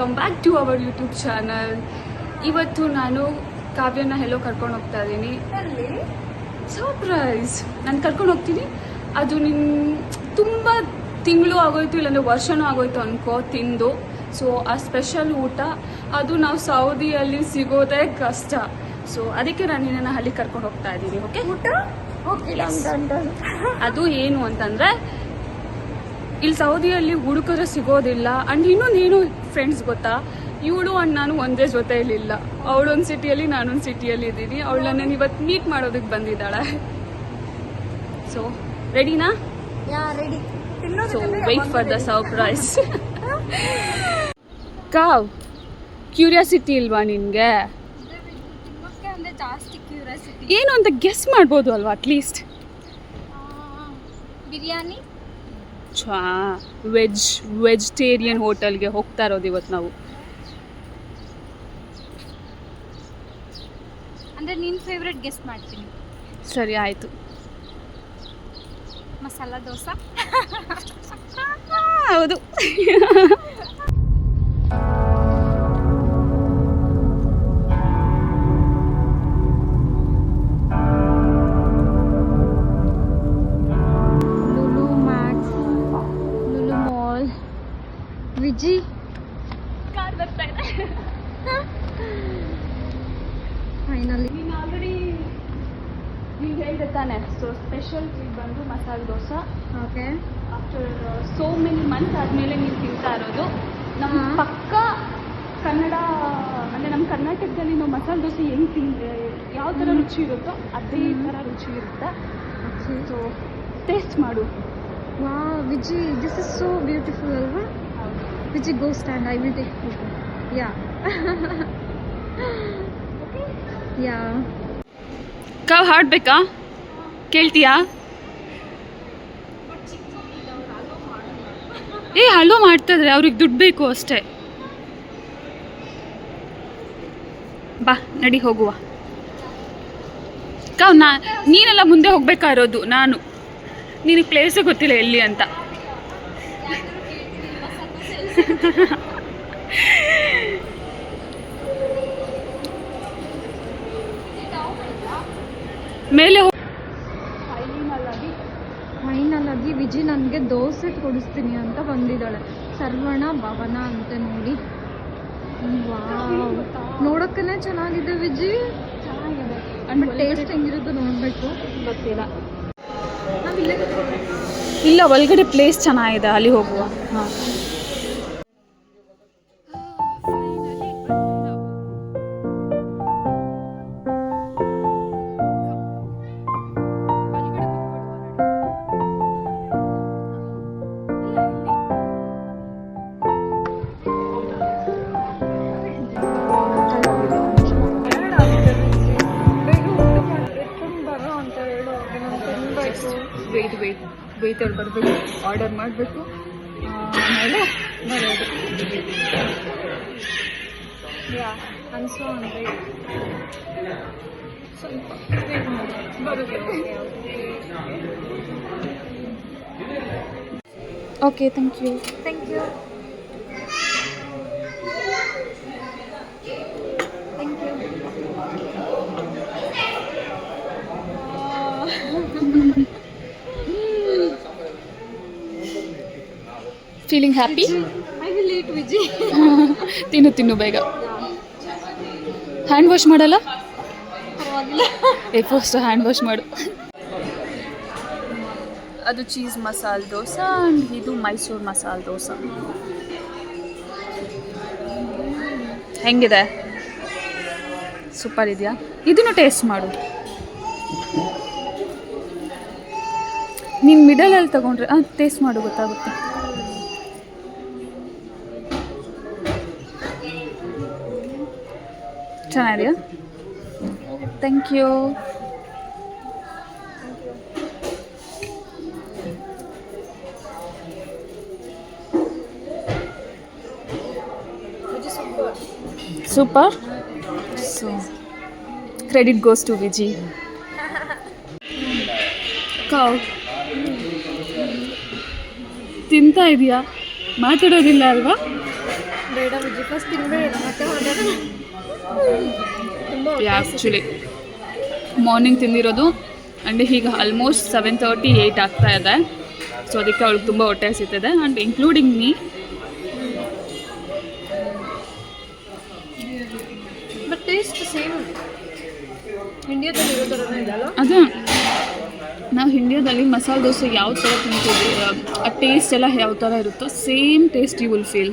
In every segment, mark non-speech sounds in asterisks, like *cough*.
Welcome back to our YouTube channel ಇವತ್ತು ನಾನು ಕಾವ್ಯನ ಎಲ್ಲೋ ಕರ್ಕೊಂಡು ಹೋಗ್ತಾ ಇದ್ದೀನಿ. ಸರ್ಪ್ರೈಸ್ ನಾನು ಕರ್ಕೊಂಡು ಹೋಗ್ತೀನಿ. ಅದು ನಿನ್ ತುಂಬ ತಿಂಗಳು ಆಗೋಯ್ತು ಇಲ್ಲಾಂದ್ರೆ ವರ್ಷನೂ ಆಗೋಯ್ತು ಅನ್ಕೋ ತಿಂದು. ಸೊ ಆ ಸ್ಪೆಷಲ್ ಊಟ ಅದು ನಾವು ಸೌದಿಯಲ್ಲಿ ಸಿಗೋದೇ ಕಷ್ಟ. ಸೊ ಅದಕ್ಕೆ ನಾನು ನಿನ್ನ ಅಲ್ಲಿ ಕರ್ಕೊಂಡು ಹೋಗ್ತಾ ಇದ್ದೀನಿ ಓಕೆ ಊಟ ಅದು ಏನು ಅಂತಂದ್ರೆ ಇಲ್ಲಿ ಸೌದಿಯಲ್ಲಿ ಹುಡುಕಿದ್ರೆ ಸಿಗೋದಿಲ್ಲ. ಅಂಡ್ ಇನ್ನೊಂದು ಏನು ಫ್ರೆಂಡ್ಸ್ ಗೊತ್ತಾ? ಇವಳು ಅಂಡ್ ನಾನು ಒಂದೇ ಜೊತೆಯಲ್ಲಿಲ್ಲ. ಅವಳೊಂದು ಸಿಟಿಯಲ್ಲಿ ನಾನೊಂದು ಸಿಟಿಯಲ್ಲಿ ಇದ್ದೀನಿ. ಅವಳನ್ನ ನಾನು ಇವತ್ತು ಮೀಟ್ ಮಾಡೋದಕ್ಕೆ ಬಂದಿದ್ದಾಳೆ. ಸೊ ರೆಡಿನಾ yeah ready so wait for the surprise ಕಾವ್ ಕ್ಯೂರಿಯಾಸಿಟಿ ಇಲ್ವಾ ನಿನಗೆ? ಏನು ಅಂತ ಗೆಸ್ ಮಾಡ್ಬೋದು ಅಲ್ವಾ ಅಟ್ಲೀಸ್ಟ್ ಬಿರಿಯಾನಿ? ಛಾ ವೆಜ್ ವೆಜಿಟೇರಿಯನ್ ಹೋಟೆಲ್ಗೆ ಹೋಗ್ತಾ ಇರೋದು ಇವತ್ತು ನಾವು. ಅಂದ್ರೆ ನಿನ್ ಫೇವ್ರೆಟ್ ಗೆಸ್ಟ್ ಮಾಡ್ತೀನಿ. ಸರಿ ಆಯಿತು. ಮಸಾಲ ದೋಸೆ. ಹೌದು. ಹೇಳಿದೆ ತಾನೆ ಸೊ ಸ್ಪೆಷಲ್ ಫುಡ್ ಬಂದು masala dosa. Okay after so many month ಆದಮೇಲೆ ನೀವು ತಿಂತಾ ಇರೋದು. ನಮ್ಮ. ಪಕ್ಕ ಕನ್ನಡ ಅಂದರೆ ನಮ್ಮ ಕರ್ನಾಟಕದಲ್ಲಿ ನಾವು ಮಸಾಲೆ ದೋಸೆ ಹೆಂಗೆ ತಿಂದರೆ ಯಾವ ಥರ ರುಚಿ ಇರುತ್ತೋ ಅದೇ ಥರ ರುಚಿ ಇರುತ್ತೆ. ಸೊ ಟೇಸ್ಟ್ ಮಾಡು. ವಾ Viji this is so beautiful ಅಲ್ವಾ? Viji go stand I will take yeah yeah ಕಾವ್ ಹಾಡ್ಬೇಕಾ? ಕೇಳ್ತೀಯಾ? ಏ ಹಲೋ ಮಾಡ್ತಿದ್ರೆ ಅವ್ರಿಗೆ ದುಡ್ಡು ಬೇಕು ಅಷ್ಟೇ. ಬಾ ನಡಿ ಹೋಗುವ. ಕಾವ್ ನಾ ನೀನೆಲ್ಲ ಮುಂದೆ ಹೋಗ್ಬೇಕಾ ಇರೋದು ನಾನು? ನಿನಗೆ ಪ್ಲೇಸೇ ಗೊತ್ತಿಲ್ಲ ಎಲ್ಲಿ ಅಂತ. *laughs* ಮೇಲೆ ವಿಜಿ ನನಗೆ ದೋಸೆ ಕೊಡಿಸ್ತೀನಿ ಅಂತ ಬಂದಿದ್ದಾಳೆ. ಸರ್ವಣ ಭವನ ಅಂತ ನೋಡಿ. ವಾವ್. ನೋಡಕ್ಕನೆ ಚೆನ್ನಾಗಿದೆ ವಿಜಿ. ಬಟ್ ಟೇಸ್ಟ್ ಹೆಂಗಿರುತ್ತೆ ನೋಡಬೇಕು. ಗೊತ್ತಿಲ್ಲ. ಇಲ್ಲ ಒಳಗಡೆ ಪ್ಲೇಸ್ ಚೆನ್ನಾಗಿದೆ ಅಲ್ಲಿ ಹೋಗುವ. ಹಾಂ. ವೆಯ್ಟ್ ವೆಯ್ಟ್ ವೆಯ್ಟಲ್ಲಿ ಬರಬೇಕು ಆರ್ಡರ್ ಮಾಡಬೇಕು. ಆಮೇಲೆ ಬರೋದು. ಯಾ ಅನ್ಸೋ ಅಂದರೆ ಸ್ವಲ್ಪ ವೇಟ್ ಮಾಡಿ. ಬರುತ್ತೆ okay thank you thank you thank you feeling happy I will eat Viji. *laughs* ತಿನ್ನು ತಿನ್ನು ಬೇಗ. ಹ್ಯಾಂಡ್ ವಾಶ್ ಮಾಡಲ್ಲ? ಏ ಫಸ್ಟ್ ಹ್ಯಾಂಡ್ ವಾಶ್ ಮಾಡು. ಅದು ಚೀಸ್ ಮಸಾಲೆ ದೋಸೆ ಆ್ಯಂಡ್ ಇದು ಮೈಸೂರು ಮಸಾಲೆ ದೋಸೆ. ಹೆಂಗಿದೆ? ಸೂಪರ್ ಇದೆಯಾ? ಇದನ್ನು ಟೇಸ್ಟ್ ಮಾಡು. ನೀನು ಮಿಡಲಲ್ಲಿ ತಗೊಂಡ್ರೆ ಹಾಂ ಟೇಸ್ಟ್ ಮಾಡು ಗೊತ್ತಾಗುತ್ತೆ. ಚೆನ್ನಾಗಿದೆಯಾ? Thank you super so credit goes to Viji ಕಾವ್ ತಿಂತಾ ಇದೆಯಾ? ಮಾತಾಡೋದಿಲ್ಲ ಅಲ್ವಾ? ಬೇಡ ವಿಜಿ ಫಸ್ಟ್ ತಿನ್ಬೇಡ, ಮತ್ತೆ ಮಾತಾಡೋಣ. ಆ್ಯಕ್ಚುಲಿ ಮಾರ್ನಿಂಗ್ ತಿಂದಿರೋದು ಆ್ಯಂಡ್ ಈಗ ಆಲ್ಮೋಸ್ಟ್ ಸೆವೆನ್ ತರ್ಟಿ ಏಯ್ಟ್ ಆಗ್ತಾ ಇದೆ. ಸೊ ಅದಕ್ಕೆ ಅವಳಿಗೆ ತುಂಬ ಹೊಟ್ಟೆ ಹಸಿತಿದೆ ಆ್ಯಂಡ್ ಇನ್ಕ್ಲೂಡಿಂಗ್ ಮೀ ಅದೇ ನಾವು ಇಂಡಿಯಾದಲ್ಲಿ ಮಸಾಲೆ ದೋಸೆ ಯಾವ ಥರ ತಿಂತೀವಿ ಆ ಟೇಸ್ಟ್ ಎಲ್ಲ ಯಾವ ಥರ ಇರುತ್ತೋ same taste you will feel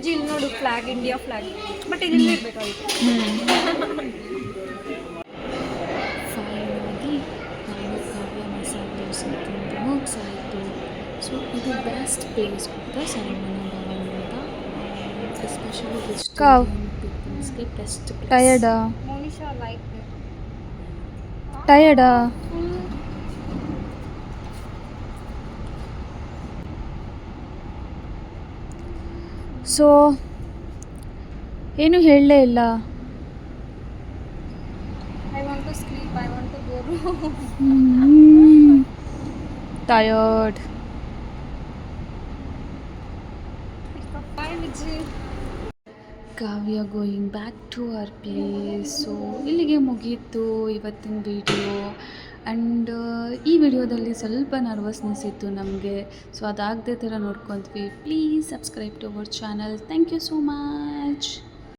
Viji ಇಲ್ಲಿ ನೋಡು ಫ್ಲಾಗ್ ಇಂಡಿಯಾ ಫ್ಲಾಗ್ ಬಟ್ ಇದು ಇಲ್ಲೇ ಇರಬೇಕಾಗಿತ್ತು ಫೈನಲಿ ನಾನು ಕಾವ್ಯ ಮಸಾಲೆ ದೋಸೆ ತಿಂದು ಮುಗಿಸಾಯಿತು. ಸೊ ಇದು ಬೆಸ್ಟ್ ಪ್ಲೇಸ್ ಗೊತ್ತಾ ಸರವಣ ಭವನ್ ಅಂತ ಎಸ್ಪೆಷಲಿ. ಪೀಪಲ್ಸ್ಗೆ ಬೆಸ್ಟ್ ಟಯರ್ಡಾ? ಮೋನಿಶಾ ಲೈಕ್ ಟಯರ್ಡಾ? ಸೊ ಏನು ಹೇಳಲೇ ಇಲ್ಲ. Tired *laughs* Kavya going back to our place so ಇಲ್ಲಿಗೆ ಮುಗೀತು ಇವತ್ತಿನ ವಿಡಿಯೋ ಆ್ಯಂಡ್ ಈ ವಿಡಿಯೋದಲ್ಲಿ ಸ್ವಲ್ಪ ನರ್ವಸ್ನೆಸ್ ಇತ್ತು. ನಮಗೆ ಸೊ ಅದಾಗದೇ ಥರ ನೋಡ್ಕೊತೀವಿ please subscribe to our channel thank you so much